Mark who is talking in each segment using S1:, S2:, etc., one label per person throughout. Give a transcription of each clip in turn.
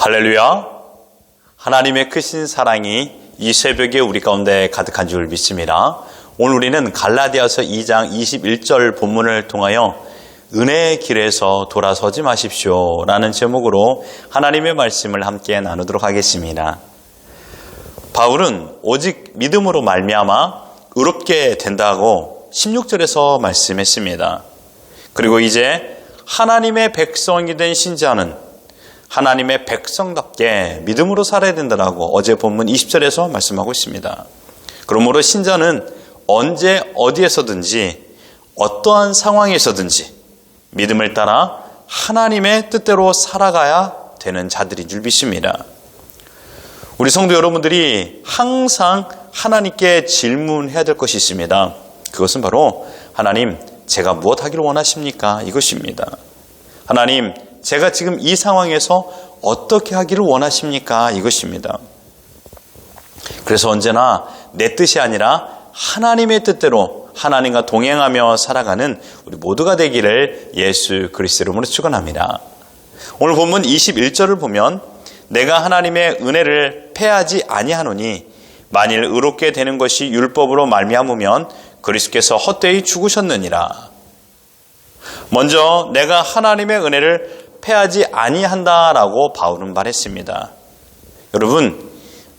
S1: 할렐루야. 하나님의 크신 사랑이 이 새벽에 우리 가운데 가득한 줄 믿습니다. 오늘 우리는 갈라디아서 2장 21절 본문을 통하여 은혜의 길에서 돌아서지 마십시오. 라는 제목으로 하나님의 말씀을 함께 나누도록 하겠습니다. 바울은 오직 믿음으로 말미암아 의롭게 된다고 16절에서 말씀했습니다. 그리고 이제 하나님의 백성이 된 신자는 하나님의 백성답게 믿음으로 살아야 된다라고 어제 본문 20절에서 말씀하고 있습니다. 그러므로 신자는 언제 어디에서든지 어떠한 상황에서든지 믿음을 따라 하나님의 뜻대로 살아가야 되는 자들인 줄 믿습니다. 우리 성도 여러분들이 항상 하나님께 질문해야 될 것이 있습니다. 그것은 바로 하나님, 제가 무엇 하기를 원하십니까? 이것입니다. 하나님, 제가 지금 이 상황에서 어떻게 하기를 원하십니까? 이것입니다. 그래서 언제나 내 뜻이 아니라 하나님의 뜻대로 하나님과 동행하며 살아가는 우리 모두가 되기를 예수 그리스도 이름으로 축원합니다. 오늘 본문 21절을 보면 내가 하나님의 은혜를 패하지 아니하노니 만일 의롭게 되는 것이 율법으로 말미암으면 그리스도께서 헛되이 죽으셨느니라. 먼저 내가 하나님의 은혜를 패하지 아니한다라고 바울은 말했습니다. 여러분,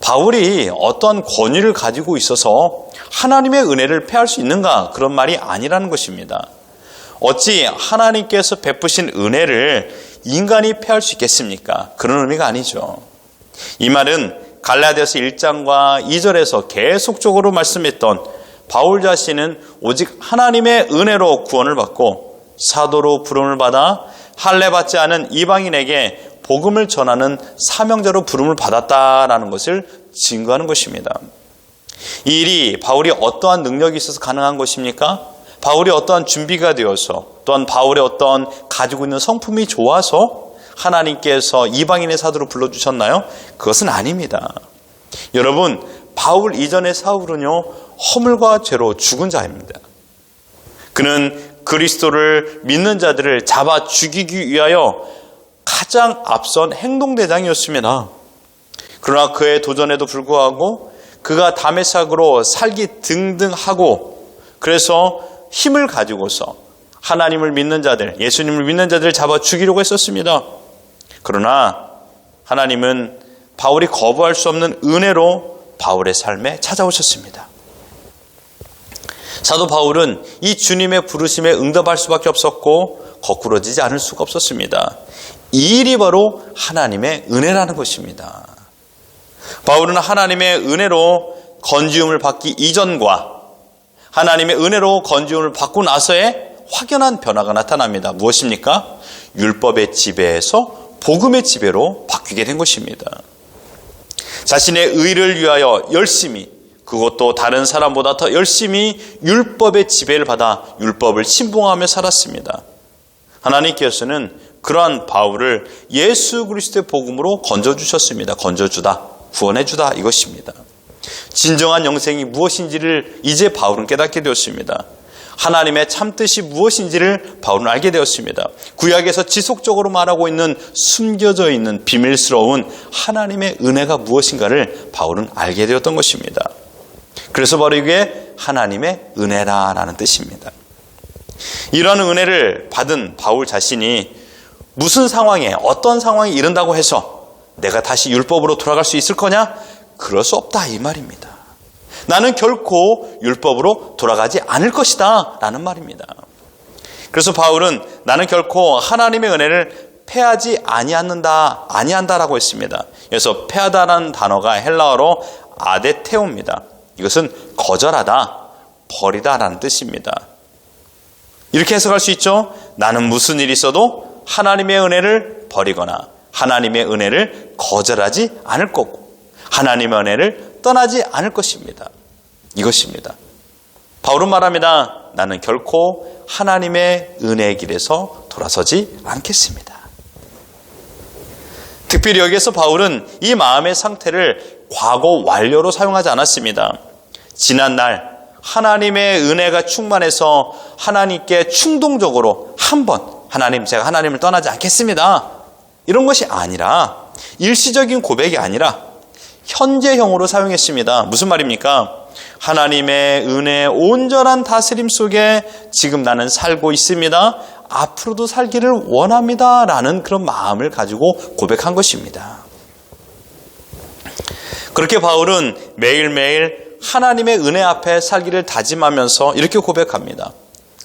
S1: 바울이 어떤 권위를 가지고 있어서 하나님의 은혜를 패할 수 있는가 그런 말이 아니라는 것입니다. 어찌 하나님께서 베푸신 은혜를 인간이 패할 수 있겠습니까? 그런 의미가 아니죠. 이 말은 갈라디아서 1장과 2절에서 계속적으로 말씀했던 바울 자신은 오직 하나님의 은혜로 구원을 받고 사도로 부름을 받아 할례 받지 않은 이방인에게 복음을 전하는 사명자로 부름을 받았다라는 것을 증거하는 것입니다. 이 일이 바울이 어떠한 능력이 있어서 가능한 것입니까? 바울이 어떠한 준비가 되어서 또한 바울의 어떠한 가지고 있는 성품이 좋아서 하나님께서 이방인의 사도로 불러주셨나요? 그것은 아닙니다. 여러분, 바울 이전의 사울은요, 허물과 죄로 죽은 자입니다. 그는 그리스도를 믿는 자들을 잡아 죽이기 위하여 가장 앞선 행동대장이었습니다. 그러나 그의 도전에도 불구하고 그가 담에삭으로 살기 등등하고 그래서 힘을 가지고서 하나님을 믿는 자들, 예수님을 믿는 자들을 잡아 죽이려고 했었습니다. 그러나 하나님은 바울이 거부할 수 없는 은혜로 바울의 삶에 찾아오셨습니다. 사도 바울은 이 주님의 부르심에 응답할 수밖에 없었고 거꾸러지지 않을 수가 없었습니다. 이 일이 바로 하나님의 은혜라는 것입니다. 바울은 하나님의 은혜로 건지움을 받기 이전과 하나님의 은혜로 건지움을 받고 나서의 확연한 변화가 나타납니다. 무엇입니까? 율법의 지배에서 복음의 지배로 바뀌게 된 것입니다. 자신의 의를 위하여 열심히 그것도 다른 사람보다 더 열심히 율법의 지배를 받아 율법을 신봉하며 살았습니다. 하나님께서는 그러한 바울을 예수 그리스도의 복음으로 건져주셨습니다. 건져주다, 구원해주다 이것입니다. 진정한 영생이 무엇인지를 이제 바울은 깨닫게 되었습니다. 하나님의 참뜻이 무엇인지를 바울은 알게 되었습니다. 구약에서 지속적으로 말하고 있는 숨겨져 있는 비밀스러운 하나님의 은혜가 무엇인가를 바울은 알게 되었던 것입니다. 그래서 바로 이게 하나님의 은혜라라는 뜻입니다. 이러한 은혜를 받은 바울 자신이 무슨 상황에 어떤 상황이 이른다고 해서 내가 다시 율법으로 돌아갈 수 있을 거냐? 그럴 수 없다 이 말입니다. 나는 결코 율법으로 돌아가지 않을 것이다 라는 말입니다. 그래서 바울은 나는 결코 하나님의 은혜를 패하지 아니한다 아니한다라고 했습니다. 그래서 패하다라는 단어가 헬라어로 아데테오입니다. 이것은 거절하다, 버리다라는 뜻입니다. 이렇게 해석할 수 있죠. 나는 무슨 일이 있어도 하나님의 은혜를 버리거나 하나님의 은혜를 거절하지 않을 거고 하나님의 은혜를 떠나지 않을 것입니다. 이것입니다. 바울은 말합니다. 나는 결코 하나님의 은혜의 길에서 돌아서지 않겠습니다. 특별히 여기에서 바울은 이 마음의 상태를 과거 완료로 사용하지 않았습니다. 지난날 하나님의 은혜가 충만해서 하나님께 충동적으로 한 번 하나님 제가 하나님을 떠나지 않겠습니다. 이런 것이 아니라 일시적인 고백이 아니라 현재형으로 사용했습니다. 무슨 말입니까? 하나님의 은혜 온전한 다스림 속에 지금 나는 살고 있습니다. 앞으로도 살기를 원합니다. 라는 그런 마음을 가지고 고백한 것입니다. 그렇게 바울은 매일매일 하나님의 은혜 앞에 살기를 다짐하면서 이렇게 고백합니다.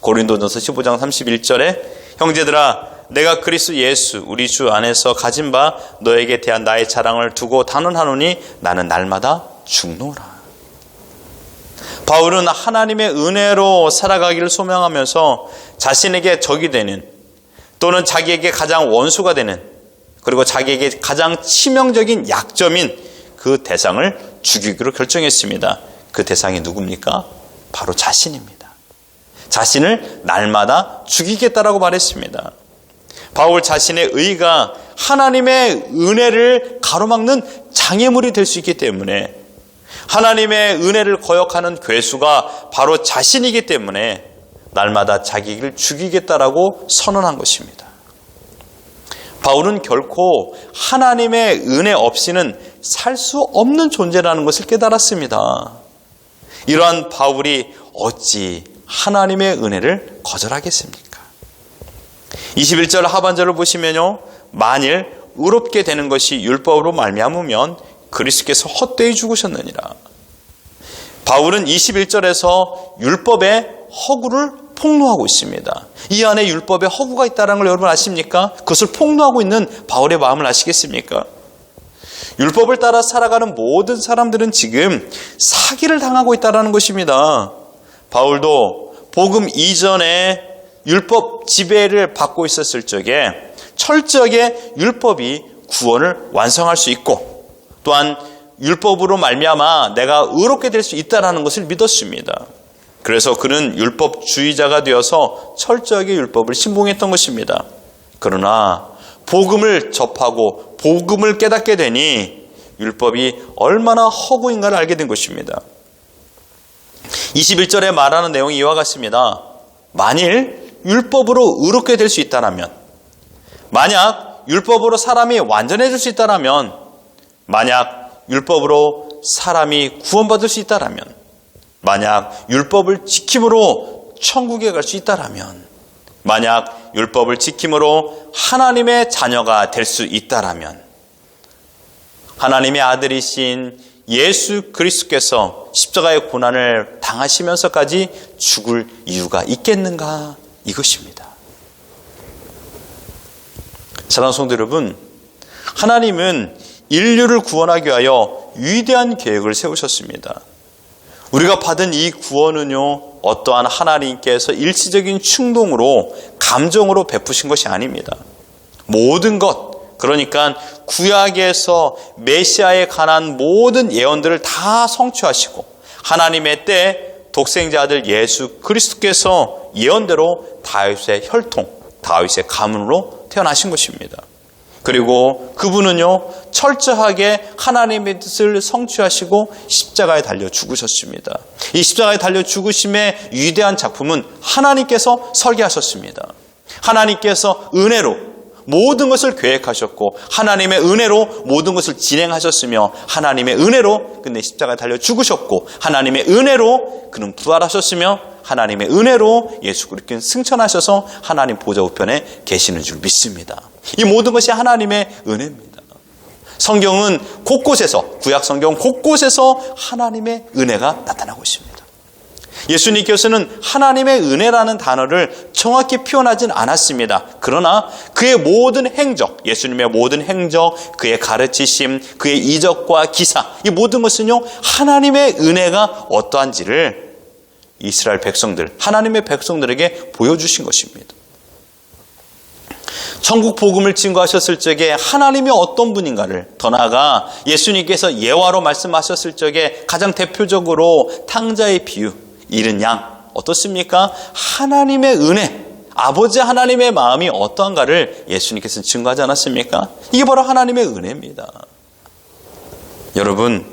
S1: 고린도전서 15장 31절에 형제들아 내가 그리스도 예수 우리 주 안에서 가진 바 너에게 대한 나의 자랑을 두고 단언하노니 나는 날마다 죽노라. 바울은 하나님의 은혜로 살아가기를 소명하면서 자신에게 적이 되는 또는 자기에게 가장 원수가 되는 그리고 자기에게 가장 치명적인 약점인 그 대상을 죽이기로 결정했습니다. 그 대상이 누굽니까? 바로 자신입니다. 자신을 날마다 죽이겠다라고 말했습니다. 바울 자신의 의가 하나님의 은혜를 가로막는 장애물이 될 수 있기 때문에 하나님의 은혜를 거역하는 괴수가 바로 자신이기 때문에 날마다 자기를 죽이겠다라고 선언한 것입니다. 바울은 결코 하나님의 은혜 없이는 살 수 없는 존재라는 것을 깨달았습니다. 이러한 바울이 어찌 하나님의 은혜를 거절하겠습니까? 21절 하반절을 보시면요. 만일 의롭게 되는 것이 율법으로 말미암으면 그리스께서 헛되이 죽으셨느니라. 바울은 21절에서 율법의 허구를 폭로하고 있습니다. 이 안에 율법의 허구가 있다는 걸 여러분 아십니까? 그것을 폭로하고 있는 바울의 마음을 아시겠습니까? 율법을 따라 살아가는 모든 사람들은 지금 사기를 당하고 있다는 것입니다. 바울도 복음 이전에 율법 지배를 받고 있었을 적에 철저하게 율법이 구원을 완성할 수 있고 또한 율법으로 말미암아 내가 의롭게 될 수 있다라는 것을 믿었습니다. 그래서 그는 율법주의자가 되어서 철저하게 율법을 신봉했던 것입니다. 그러나 복음을 접하고 복음을 깨닫게 되니 율법이 얼마나 허구인가를 알게 된 것입니다. 21절에 말하는 내용이 이와 같습니다. 만일 율법으로 의롭게 될 수 있다면, 만약 율법으로 사람이 완전해질 수 있다면, 만약 율법으로 사람이 구원받을 수 있다면, 만약 율법을 지킴으로 천국에 갈 수 있다면, 만약 율법을 지킴으로 하나님의 자녀가 될 수 있다면, 하나님의 아들이신 예수 그리스도께서 십자가의 고난을 당하시면서까지 죽을 이유가 있겠는가? 이것입니다. 사랑하는 성도 여러분, 하나님은 인류를 구원하기 위하여 위대한 계획을 세우셨습니다. 우리가 받은 이 구원은요, 어떠한 하나님께서 일시적인 충동으로, 감정으로 베푸신 것이 아닙니다. 모든 것, 그러니까 구약에서 메시아에 관한 모든 예언들을 다 성취하시고, 하나님의 때 독생자 아들 예수 그리스도께서 예언대로 다윗의 혈통, 다윗의 가문으로 태어나신 것입니다. 그리고 그분은요, 철저하게 하나님의 뜻을 성취하시고 십자가에 달려 죽으셨습니다. 이 십자가에 달려 죽으심의 위대한 작품은 하나님께서 설계하셨습니다. 하나님께서 은혜로 모든 것을 계획하셨고 하나님의 은혜로 모든 것을 진행하셨으며 하나님의 은혜로 근데 십자가에 달려 죽으셨고 하나님의 은혜로 그는 부활하셨으며 하나님의 은혜로 예수 그리스도는 승천하셔서 하나님 보좌 우편에 계시는 줄 믿습니다. 이 모든 것이 하나님의 은혜입니다. 성경은 곳곳에서 구약 성경 곳곳에서 하나님의 은혜가 나타나고 있습니다. 예수님께서는 하나님의 은혜라는 단어를 정확히 표현하진 않았습니다. 그러나 그의 모든 행적, 예수님의 모든 행적, 그의 가르치심, 그의 이적과 기사, 이 모든 것은요, 하나님의 은혜가 어떠한지를 이스라엘 백성들, 하나님의 백성들에게 보여주신 것입니다. 천국 복음을 증거하셨을 적에 하나님이 어떤 분인가를 더 나아가 예수님께서 예화로 말씀하셨을 적에 가장 대표적으로 탕자의 비유, 잃은 양 어떻습니까? 하나님의 은혜, 아버지 하나님의 마음이 어떠한가를 예수님께서 증거하지 않았습니까? 이게 바로 하나님의 은혜입니다. 여러분,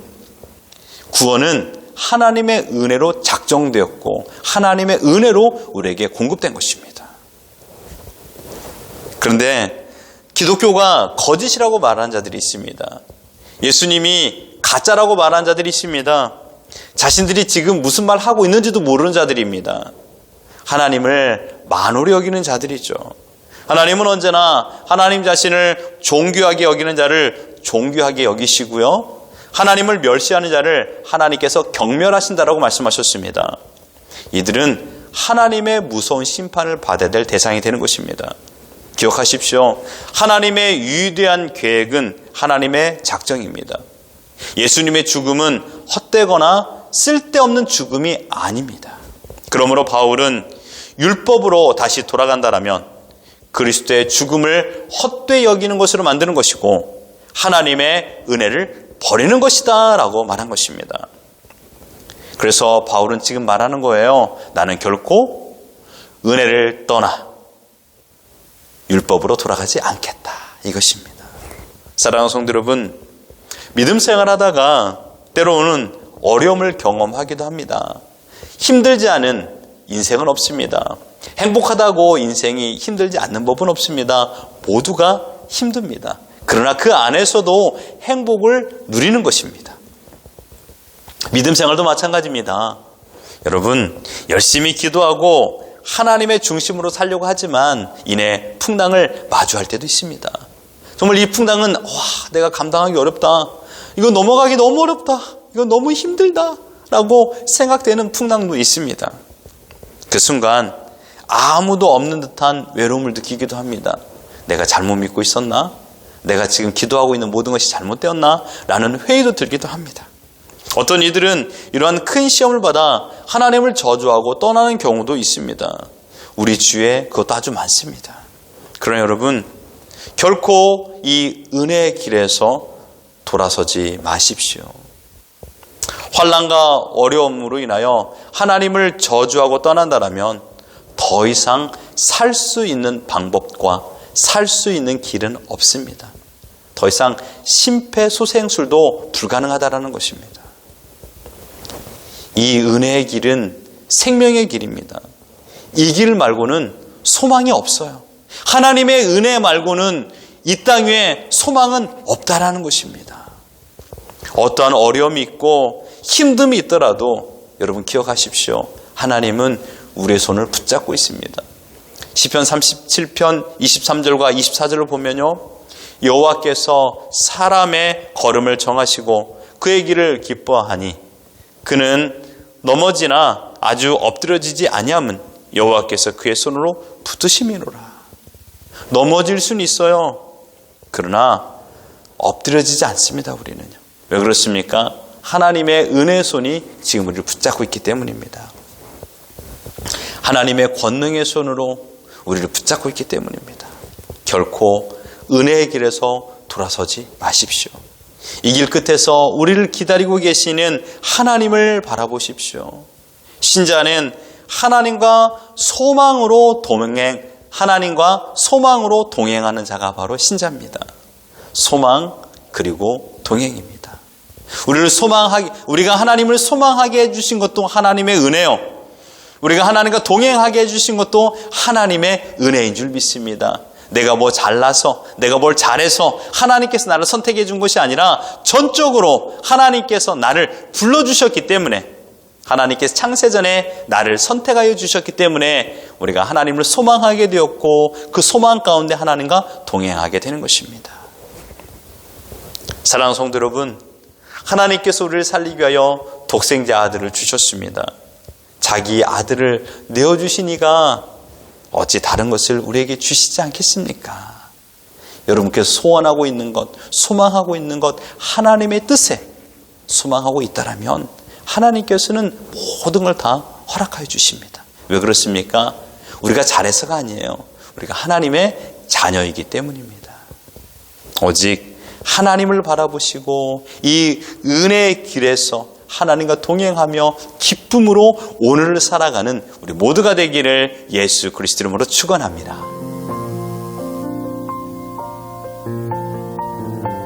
S1: 구원은 하나님의 은혜로 작정되었고 하나님의 은혜로 우리에게 공급된 것입니다. 그런데 기독교가 거짓이라고 말하는 자들이 있습니다. 예수님이 가짜라고 말하는 자들이 있습니다. 자신들이 지금 무슨 말 하고 있는지도 모르는 자들입니다. 하나님을 만홀히 여기는 자들이죠. 하나님은 언제나 하나님 자신을 존귀하게 여기는 자를 존귀하게 여기시고요. 하나님을 멸시하는 자를 하나님께서 경멸하신다라고 말씀하셨습니다. 이들은 하나님의 무서운 심판을 받아야 될 대상이 되는 것입니다. 기억하십시오. 하나님의 위대한 계획은 하나님의 작정입니다. 예수님의 죽음은 헛되거나 쓸데없는 죽음이 아닙니다. 그러므로 바울은 율법으로 다시 돌아간다라면 그리스도의 죽음을 헛되이 여기는 것으로 만드는 것이고 하나님의 은혜를 버리는 것이다 라고 말한 것입니다. 그래서 바울은 지금 말하는 거예요. 나는 결코 은혜를 떠나 율법으로 돌아가지 않겠다. 이것입니다. 사랑하는 성도 여러분, 믿음 생활하다가 때로는 어려움을 경험하기도 합니다. 힘들지 않은 인생은 없습니다. 행복하다고 인생이 힘들지 않는 법은 없습니다. 모두가 힘듭니다. 그러나 그 안에서도 행복을 누리는 것입니다. 믿음 생활도 마찬가지입니다. 여러분, 열심히 기도하고 하나님의 중심으로 살려고 하지만 이내 풍랑을 마주할 때도 있습니다. 정말 이 풍랑은 와, 내가 감당하기 어렵다. 이거 넘어가기 너무 어렵다. 이거 너무 힘들다. 라고 생각되는 풍랑도 있습니다. 그 순간 아무도 없는 듯한 외로움을 느끼기도 합니다. 내가 잘못 믿고 있었나? 내가 지금 기도하고 있는 모든 것이 잘못되었나? 라는 회의도 들기도 합니다. 어떤 이들은 이러한 큰 시험을 받아 하나님을 저주하고 떠나는 경우도 있습니다. 우리 주에 그것도 아주 많습니다. 그러나 여러분, 결코 이 은혜의 길에서 돌아서지 마십시오. 환란과 어려움으로 인하여 하나님을 저주하고 떠난다라면 더 이상 살 수 있는 방법과 살 수 있는 길은 없습니다. 더 이상 심폐소생술도 불가능하다라는 것입니다. 이 은혜의 길은 생명의 길입니다. 이 길 말고는 소망이 없어요. 하나님의 은혜 말고는 이 땅 위에 소망은 없다라는 것입니다. 어떠한 어려움이 있고 힘듦이 있더라도 여러분 기억하십시오. 하나님은 우리의 손을 붙잡고 있습니다. 시편 37편 23절과 24절을 보면요. 여호와께서 사람의 걸음을 정하시고 그의 길을 기뻐하니 그는 넘어지나 아주 엎드려지지 아니함은 여호와께서 그의 손으로 붙으심이로라. 넘어질 수는 있어요. 그러나 엎드려지지 않습니다. 우리는요. 왜 그렇습니까? 하나님의 은혜의 손이 지금 우리를 붙잡고 있기 때문입니다. 하나님의 권능의 손으로 우리를 붙잡고 있기 때문입니다. 결코 은혜의 길에서 돌아서지 마십시오. 이 길 끝에서 우리를 기다리고 계시는 하나님을 바라보십시오. 신자는 하나님과 소망으로 동행, 하나님과 소망으로 동행하는 자가 바로 신자입니다. 소망 그리고 동행입니다. 우리를 소망하게, 우리가 하나님을 소망하게 해주신 것도 하나님의 은혜요. 우리가 하나님과 동행하게 해주신 것도 하나님의 은혜인 줄 믿습니다. 내가 뭐 잘나서, 내가 뭘 잘해서 하나님께서 나를 선택해 준 것이 아니라 전적으로 하나님께서 나를 불러주셨기 때문에 하나님께서 창세전에 나를 선택하여 주셨기 때문에 우리가 하나님을 소망하게 되었고 그 소망 가운데 하나님과 동행하게 되는 것입니다. 사랑하는 성도 여러분, 하나님께서 우리를 살리기 위하여 독생자 아들을 주셨습니다. 자기 아들을 내어주시니가 어찌 다른 것을 우리에게 주시지 않겠습니까? 여러분께서 소원하고 있는 것, 소망하고 있는 것, 하나님의 뜻에 소망하고 있다라면 하나님께서는 모든 걸 다 허락하여 주십니다. 왜 그렇습니까? 우리가 잘해서가 아니에요. 우리가 하나님의 자녀이기 때문입니다. 오직 하나님을 바라보시고 이 은혜의 길에서 하나님과 동행하며 기쁨으로 오늘을 살아가는 우리 모두가 되기를 예수 그리스도 이름으로 축원합니다.